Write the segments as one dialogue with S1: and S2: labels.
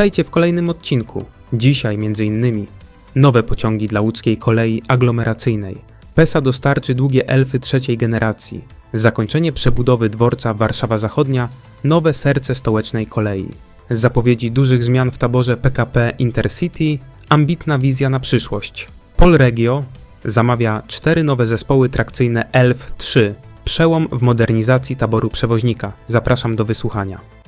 S1: Witajcie w kolejnym odcinku. Dzisiaj m.in. nowe pociągi dla łódzkiej kolei aglomeracyjnej. PESA dostarczy długie elfy trzeciej generacji. Zakończenie przebudowy dworca Warszawa Zachodnia, nowe serce stołecznej kolei. Zapowiedzi dużych zmian w taborze PKP Intercity, ambitna wizja na przyszłość. Polregio zamawia cztery nowe zespoły trakcyjne ELF 3. Przełom w modernizacji taboru przewoźnika. Zapraszam do wysłuchania.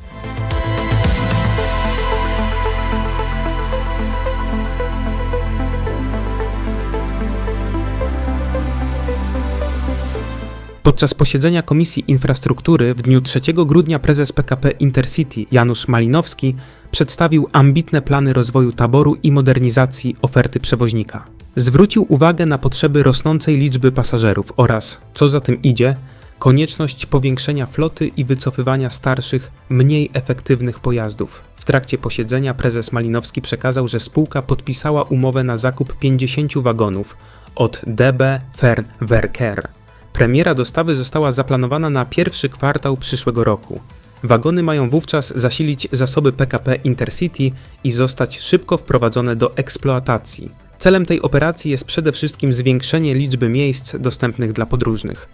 S1: Podczas posiedzenia Komisji Infrastruktury w dniu 3 grudnia prezes PKP Intercity Janusz Malinowski przedstawił ambitne plany rozwoju taboru i modernizacji oferty przewoźnika. Zwrócił uwagę na potrzeby rosnącej liczby pasażerów oraz, co za tym idzie, konieczność powiększenia floty i wycofywania starszych, mniej efektywnych pojazdów. W trakcie posiedzenia prezes Malinowski przekazał, że spółka podpisała umowę na zakup 50 wagonów od DB Fernwerker. Premiera dostawy została zaplanowana na pierwszy kwartał przyszłego roku. Wagony mają wówczas zasilić zasoby PKP Intercity i zostać szybko wprowadzone do eksploatacji. Celem tej operacji jest przede wszystkim zwiększenie liczby miejsc dostępnych dla podróżnych.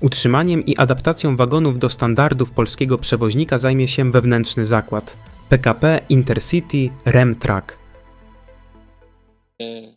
S1: Utrzymaniem i adaptacją wagonów do standardów polskiego przewoźnika zajmie się wewnętrzny zakład PKP Intercity Remtrack.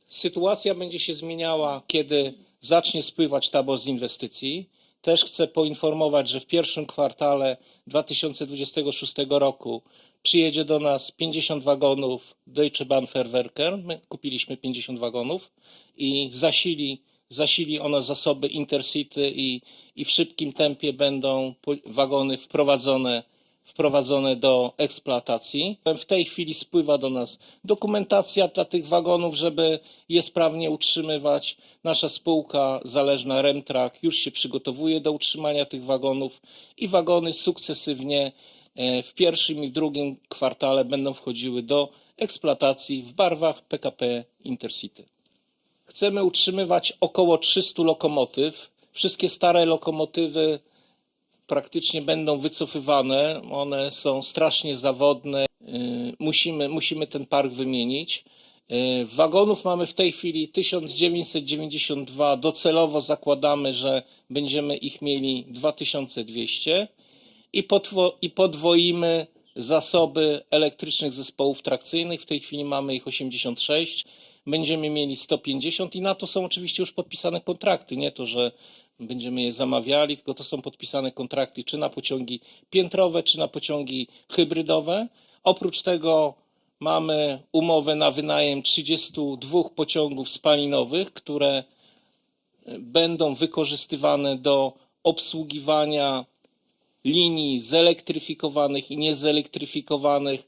S2: Sytuacja będzie się zmieniała, kiedy zacznie spływać tabor z inwestycji. Też chcę poinformować, że w pierwszym kwartale 2026 roku przyjedzie do nas 50 wagonów Deutsche Bahn Fernwerker. My kupiliśmy 50 wagonów i zasili, zasili ono zasoby Intercity i, i w szybkim tempie będą wagony wprowadzone wprowadzone do eksploatacji. W tej chwili spływa do nas dokumentacja dla tych wagonów, żeby je sprawnie utrzymywać. Nasza spółka zależna Remtrak już się przygotowuje do utrzymania tych wagonów i wagony sukcesywnie e, w pierwszym i drugim kwartale będą wchodziły do eksploatacji w barwach PKP Intercity. Chcemy utrzymywać około 300 lokomotyw. Wszystkie stare lokomotywy praktycznie będą wycofywane. One są strasznie zawodne. Yy, Musimy, musimy ten park wymienić. Yy, Wagonów mamy w tej chwili 1992. Docelowo zakładamy, że będziemy ich mieli 2200 i, potwo- i podwoimy zasoby elektrycznych zespołów trakcyjnych. W tej chwili mamy ich 86. Będziemy mieli 150 i na to są oczywiście już podpisane kontrakty. Nie to, że będziemy je zamawiali, tylko to są podpisane kontrakty czy na pociągi piętrowe, czy na pociągi hybrydowe. Oprócz tego mamy umowę na wynajem 32 pociągów spalinowych, które będą wykorzystywane do obsługiwania linii zelektryfikowanych i niezelektryfikowanych,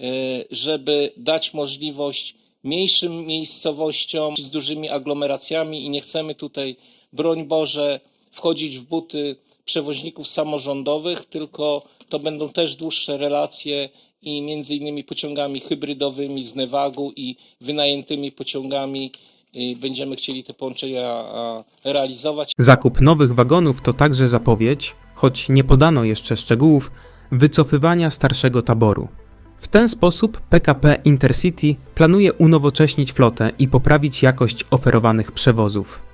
S2: e, żeby dać możliwość mniejszym miejscowościom z dużymi aglomeracjami i nie chcemy tutaj, broń Boże, wchodzić w buty przewoźników samorządowych, tylko to będą też dłuższe relacje i między innymi pociągami hybrydowymi z Nevagu i wynajętymi pociągami y, będziemy chcieli te połączenia realizować.
S1: Zakup nowych wagonów to także zapowiedź, choć nie podano jeszcze szczegółów, wycofywania starszego taboru. W ten sposób PKP Intercity planuje unowocześnić flotę i poprawić jakość oferowanych przewozów.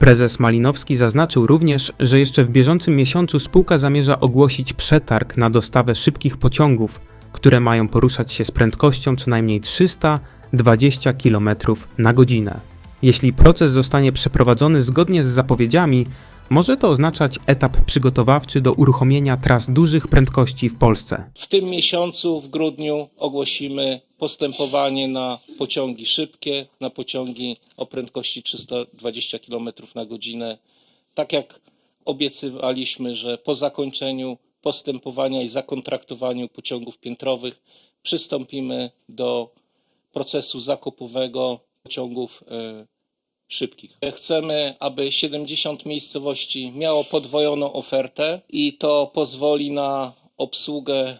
S1: Prezes Malinowski zaznaczył również, że jeszcze w bieżącym miesiącu spółka zamierza ogłosić przetarg na dostawę szybkich pociągów, które mają poruszać się z prędkością co najmniej 320 km na godzinę. Jeśli proces zostanie przeprowadzony zgodnie z zapowiedziami, może to oznaczać etap przygotowawczy do uruchomienia tras dużych prędkości w Polsce.
S2: W tym miesiącu, w grudniu, ogłosimy postępowanie na pociągi szybkie, na pociągi o prędkości 320 km na godzinę. Tak jak obiecywaliśmy, że po zakończeniu postępowania i zakontraktowaniu pociągów piętrowych przystąpimy do procesu zakupowego pociągów e, szybkich. Chcemy, aby 70 miejscowości miało podwojoną ofertę i to pozwoli na obsługę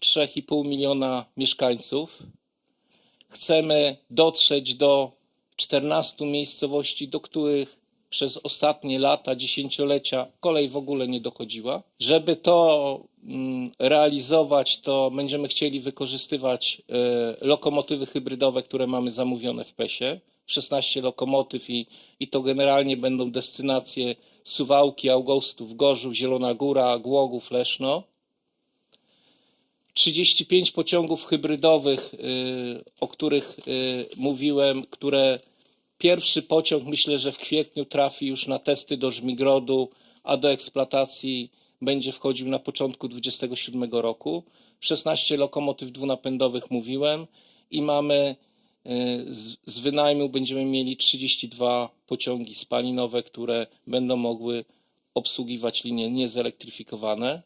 S2: 3,5 miliona mieszkańców. Chcemy dotrzeć do 14 miejscowości, do których przez ostatnie lata, dziesięciolecia kolej w ogóle nie dochodziła. Żeby to mm, realizować, to będziemy chcieli wykorzystywać e, lokomotywy hybrydowe, które mamy zamówione w PESie. 16 lokomotyw i, i to generalnie będą destynacje Suwałki, Augustów, Gorzów, Zielona Góra, Głogów, Leszno. 35 pociągów hybrydowych, y, o których y, mówiłem, które pierwszy pociąg myślę, że w kwietniu trafi już na testy do Żmigrodu, a do eksploatacji będzie wchodził na początku 27 roku. 16 lokomotyw dwunapędowych mówiłem i mamy z, z wynajmu będziemy mieli 32 pociągi spalinowe, które będą mogły obsługiwać linie niezelektryfikowane.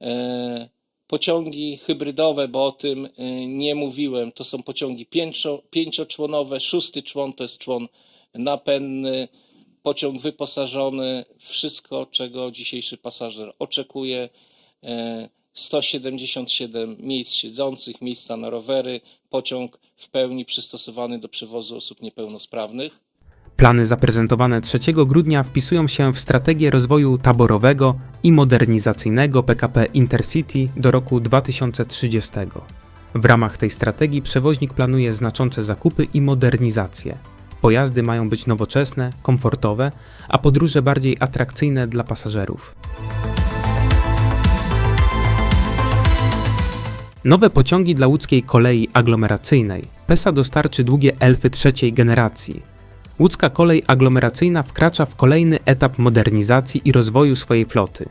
S2: E, Pociągi hybrydowe, bo o tym y, nie mówiłem, to są pociągi pięcio, pięcioczłonowe. Szósty człon to jest człon napędny, pociąg wyposażony, wszystko, czego dzisiejszy pasażer oczekuje. E, 177 miejsc siedzących, miejsca na rowery, pociąg w pełni przystosowany do przewozu osób niepełnosprawnych.
S1: Plany zaprezentowane 3 grudnia wpisują się w strategię rozwoju taborowego i modernizacyjnego PKP Intercity do roku 2030. W ramach tej strategii przewoźnik planuje znaczące zakupy i modernizacje. Pojazdy mają być nowoczesne, komfortowe, a podróże bardziej atrakcyjne dla pasażerów. Nowe pociągi dla łódzkiej kolei aglomeracyjnej. PESA dostarczy długie elfy trzeciej generacji. Łódzka kolej aglomeracyjna wkracza w kolejny etap modernizacji i rozwoju swojej floty.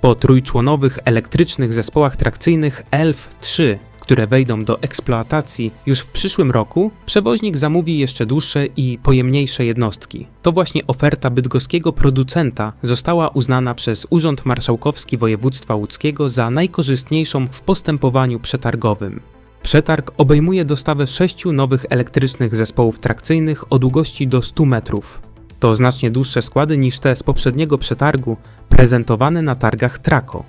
S1: Po trójczłonowych elektrycznych zespołach trakcyjnych ELF 3, które wejdą do eksploatacji już w przyszłym roku, przewoźnik zamówi jeszcze dłuższe i pojemniejsze jednostki. To właśnie oferta bydgoskiego producenta została uznana przez Urząd Marszałkowski Województwa Łódzkiego za najkorzystniejszą w postępowaniu przetargowym. Przetarg obejmuje dostawę sześciu nowych elektrycznych zespołów trakcyjnych o długości do 100 metrów. To znacznie dłuższe składy niż te z poprzedniego przetargu prezentowane na targach Traco.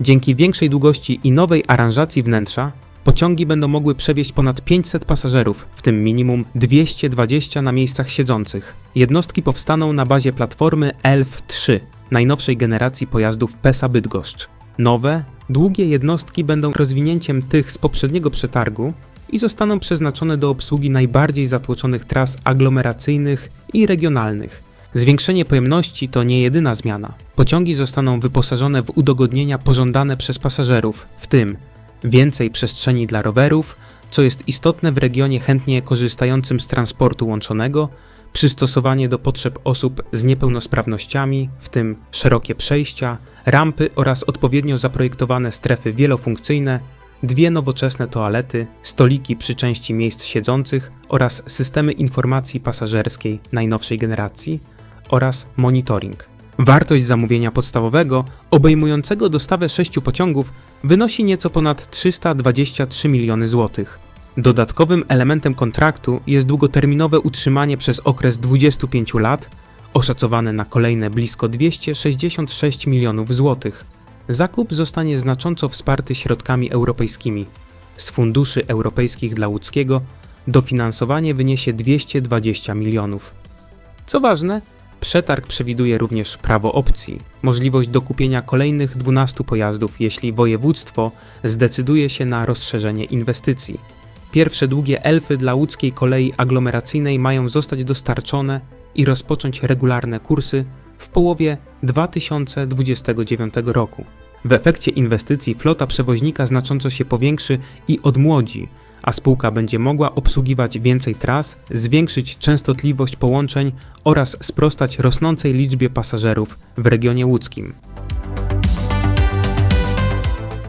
S1: Dzięki większej długości i nowej aranżacji wnętrza, pociągi będą mogły przewieźć ponad 500 pasażerów, w tym minimum 220 na miejscach siedzących. Jednostki powstaną na bazie platformy ELF-3, najnowszej generacji pojazdów PESA Bydgoszcz. Nowe, długie jednostki będą rozwinięciem tych z poprzedniego przetargu i zostaną przeznaczone do obsługi najbardziej zatłoczonych tras aglomeracyjnych i regionalnych. Zwiększenie pojemności to nie jedyna zmiana. Pociągi zostaną wyposażone w udogodnienia pożądane przez pasażerów, w tym więcej przestrzeni dla rowerów, co jest istotne w regionie chętnie korzystającym z transportu łączonego, przystosowanie do potrzeb osób z niepełnosprawnościami, w tym szerokie przejścia, rampy oraz odpowiednio zaprojektowane strefy wielofunkcyjne, dwie nowoczesne toalety, stoliki przy części miejsc siedzących oraz systemy informacji pasażerskiej najnowszej generacji oraz monitoring. Wartość zamówienia podstawowego, obejmującego dostawę sześciu pociągów, wynosi nieco ponad 323 miliony złotych. Dodatkowym elementem kontraktu jest długoterminowe utrzymanie przez okres 25 lat, oszacowane na kolejne blisko 266 milionów złotych. Zakup zostanie znacząco wsparty środkami europejskimi. Z funduszy europejskich dla łódzkiego dofinansowanie wyniesie 220 milionów. Co ważne, przetarg przewiduje również prawo opcji, możliwość dokupienia kolejnych 12 pojazdów, jeśli województwo zdecyduje się na rozszerzenie inwestycji. Pierwsze długie elfy dla łódzkiej kolei aglomeracyjnej mają zostać dostarczone i rozpocząć regularne kursy w połowie 2029 roku. W efekcie inwestycji flota przewoźnika znacząco się powiększy i odmłodzi, a spółka będzie mogła obsługiwać więcej tras, zwiększyć częstotliwość połączeń oraz sprostać rosnącej liczbie pasażerów w regionie łódzkim.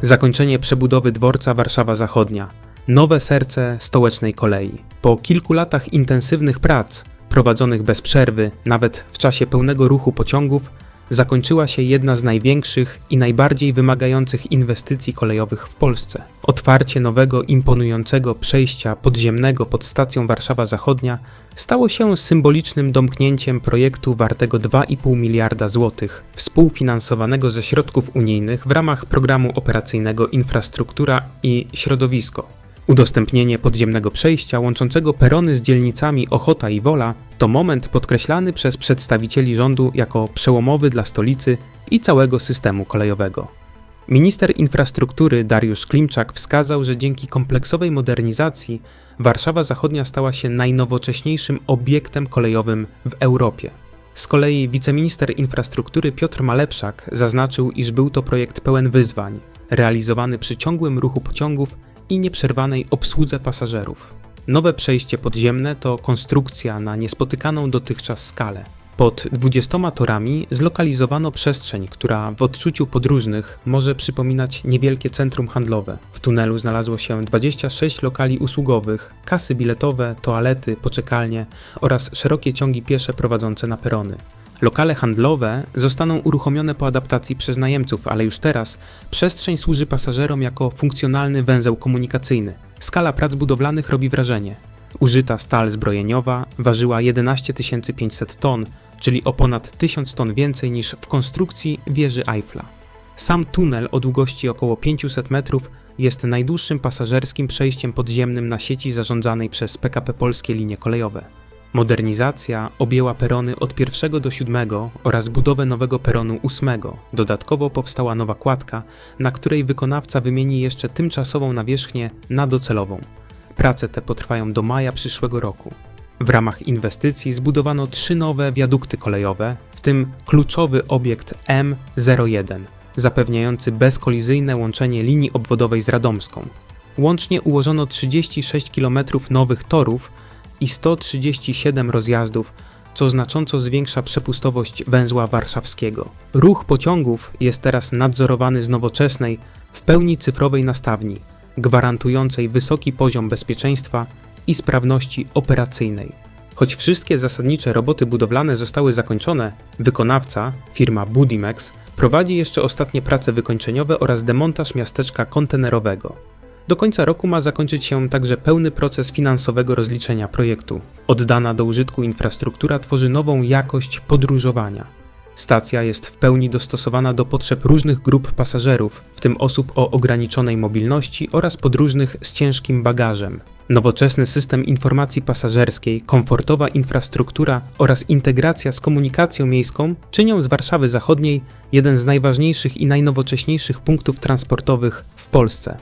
S1: Zakończenie przebudowy dworca Warszawa Zachodnia. Nowe serce stołecznej kolei. Po kilku latach intensywnych prac, prowadzonych bez przerwy, nawet w czasie pełnego ruchu pociągów, zakończyła się jedna z największych i najbardziej wymagających inwestycji kolejowych w Polsce. Otwarcie nowego, imponującego przejścia podziemnego pod stacją Warszawa Zachodnia stało się symbolicznym domknięciem projektu wartego 2,5 miliarda złotych, współfinansowanego ze środków unijnych w ramach programu operacyjnego Infrastruktura i Środowisko. Udostępnienie podziemnego przejścia łączącego perony z dzielnicami Ochota i Wola to moment podkreślany przez przedstawicieli rządu jako przełomowy dla stolicy i całego systemu kolejowego. Minister infrastruktury Dariusz Klimczak wskazał, że dzięki kompleksowej modernizacji Warszawa Zachodnia stała się najnowocześniejszym obiektem kolejowym w Europie. Z kolei wiceminister infrastruktury Piotr Malepszak zaznaczył, iż był to projekt pełen wyzwań, realizowany przy ciągłym ruchu pociągów i nieprzerwanej obsłudze pasażerów. Nowe przejście podziemne to konstrukcja na niespotykaną dotychczas skalę. Pod 20 torami zlokalizowano przestrzeń, która w odczuciu podróżnych może przypominać niewielkie centrum handlowe. W tunelu znalazło się 26 lokali usługowych, kasy biletowe, toalety, poczekalnie oraz szerokie ciągi piesze prowadzące na perony. Lokale handlowe zostaną uruchomione po adaptacji przez najemców, ale już teraz przestrzeń służy pasażerom jako funkcjonalny węzeł komunikacyjny. Skala prac budowlanych robi wrażenie. Użyta stal zbrojeniowa ważyła 11 500 ton, czyli o ponad 1000 ton więcej niż w konstrukcji wieży Eiffla. Sam tunel o długości około 500 metrów jest najdłuższym pasażerskim przejściem podziemnym na sieci zarządzanej przez PKP Polskie Linie Kolejowe. Modernizacja objęła perony od pierwszego do siódmego oraz budowę nowego peronu ósmego. Dodatkowo powstała nowa kładka, na której wykonawca wymieni jeszcze tymczasową nawierzchnię na docelową. Prace te potrwają do maja przyszłego roku. W ramach inwestycji zbudowano trzy nowe wiadukty kolejowe, w tym kluczowy obiekt M01, zapewniający bezkolizyjne łączenie linii obwodowej z Radomską. Łącznie ułożono 36 km nowych torów i 137 rozjazdów, co znacząco zwiększa przepustowość węzła warszawskiego. Ruch pociągów jest teraz nadzorowany z nowoczesnej, w pełni cyfrowej nastawni, gwarantującej wysoki poziom bezpieczeństwa i sprawności operacyjnej. Choć wszystkie zasadnicze roboty budowlane zostały zakończone, wykonawca, firma Budimex, prowadzi jeszcze ostatnie prace wykończeniowe oraz demontaż miasteczka kontenerowego. Do końca roku ma zakończyć się także pełny proces finansowego rozliczenia projektu. Oddana do użytku infrastruktura tworzy nową jakość podróżowania. Stacja jest w pełni dostosowana do potrzeb różnych grup pasażerów, w tym osób o ograniczonej mobilności oraz podróżnych z ciężkim bagażem. Nowoczesny system informacji pasażerskiej, komfortowa infrastruktura oraz integracja z komunikacją miejską czynią z Warszawy Zachodniej jeden z najważniejszych i najnowocześniejszych punktów transportowych w Polsce.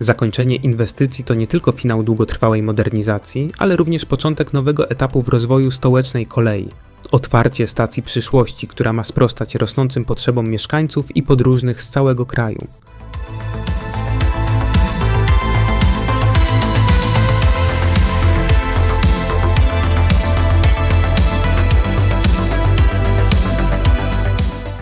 S1: Zakończenie inwestycji to nie tylko finał długotrwałej modernizacji, ale również początek nowego etapu w rozwoju stołecznej kolei. Otwarcie stacji przyszłości, która ma sprostać rosnącym potrzebom mieszkańców i podróżnych z całego kraju.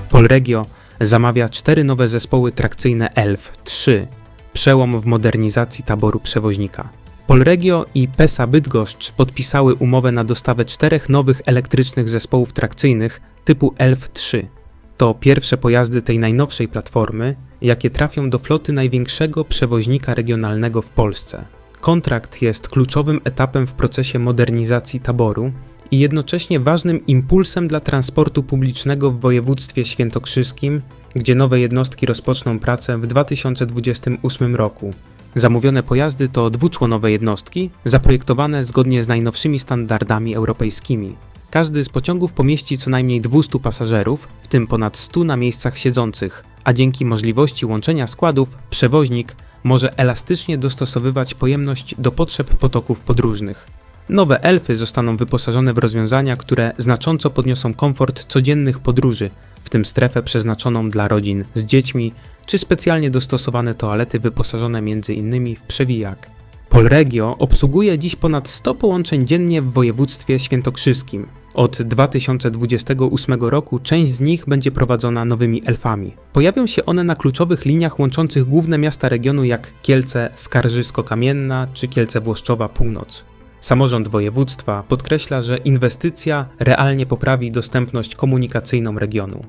S1: Polregio zamawia cztery nowe zespoły trakcyjne ELF 3, przełom w modernizacji taboru przewoźnika. Polregio i PESA Bydgoszcz podpisały umowę na dostawę czterech nowych elektrycznych zespołów trakcyjnych typu ELF 3. To pierwsze pojazdy tej najnowszej platformy, jakie trafią do floty największego przewoźnika regionalnego w Polsce. Kontrakt jest kluczowym etapem w procesie modernizacji taboru i jednocześnie ważnym impulsem dla transportu publicznego w województwie świętokrzyskim, gdzie nowe jednostki rozpoczną pracę w 2028 roku. Zamówione pojazdy to dwuczłonowe jednostki, zaprojektowane zgodnie z najnowszymi standardami europejskimi. Każdy z pociągów pomieści co najmniej 200 pasażerów, w tym ponad 100 na miejscach siedzących, a dzięki możliwości łączenia składów, przewoźnik może elastycznie dostosowywać pojemność do potrzeb potoków podróżnych. Nowe elfy zostaną wyposażone w rozwiązania, które znacząco podniosą komfort codziennych podróży, w tym strefę przeznaczoną dla rodzin z dziećmi, czy specjalnie dostosowane toalety wyposażone m.in. w przewijak. Polregio obsługuje dziś ponad 100 połączeń dziennie w województwie świętokrzyskim. Od 2028 roku część z nich będzie prowadzona nowymi elfami. Pojawią się one na kluczowych liniach łączących główne miasta regionu jak Kielce Skarżysko-Kamienna czy Kielce Włoszczowa Północ. Samorząd województwa podkreśla, że inwestycja realnie poprawi dostępność komunikacyjną regionu.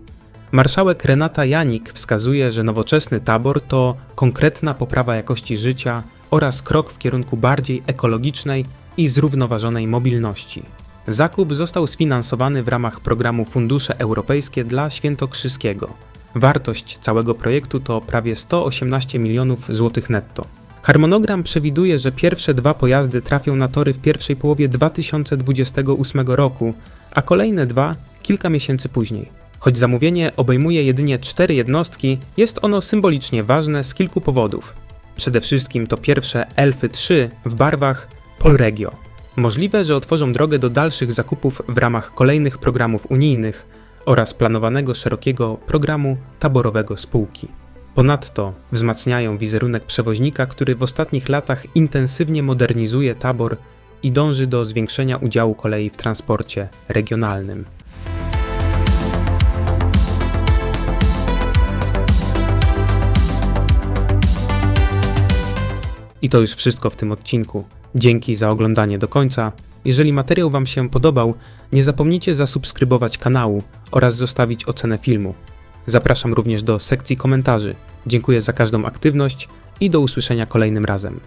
S1: Marszałek Renata Janik wskazuje, że nowoczesny tabor to konkretna poprawa jakości życia oraz krok w kierunku bardziej ekologicznej i zrównoważonej mobilności. Zakup został sfinansowany w ramach programu Fundusze Europejskie dla Świętokrzyskiego. Wartość całego projektu to prawie 118 milionów złotych netto. Harmonogram przewiduje, że pierwsze dwa pojazdy trafią na tory w pierwszej połowie 2028 roku, a kolejne dwa kilka miesięcy później. Choć zamówienie obejmuje jedynie cztery jednostki, jest ono symbolicznie ważne z kilku powodów. Przede wszystkim to pierwsze Elfy 3 w barwach Polregio. Możliwe, że otworzą drogę do dalszych zakupów w ramach kolejnych programów unijnych oraz planowanego szerokiego programu taborowego spółki. Ponadto wzmacniają wizerunek przewoźnika, który w ostatnich latach intensywnie modernizuje tabor i dąży do zwiększenia udziału kolei w transporcie regionalnym. I to już wszystko w tym odcinku. Dzięki za oglądanie do końca. Jeżeli materiał Wam się podobał, nie zapomnijcie zasubskrybować kanału oraz zostawić ocenę filmu. Zapraszam również do sekcji komentarzy. Dziękuję za każdą aktywność i do usłyszenia kolejnym razem.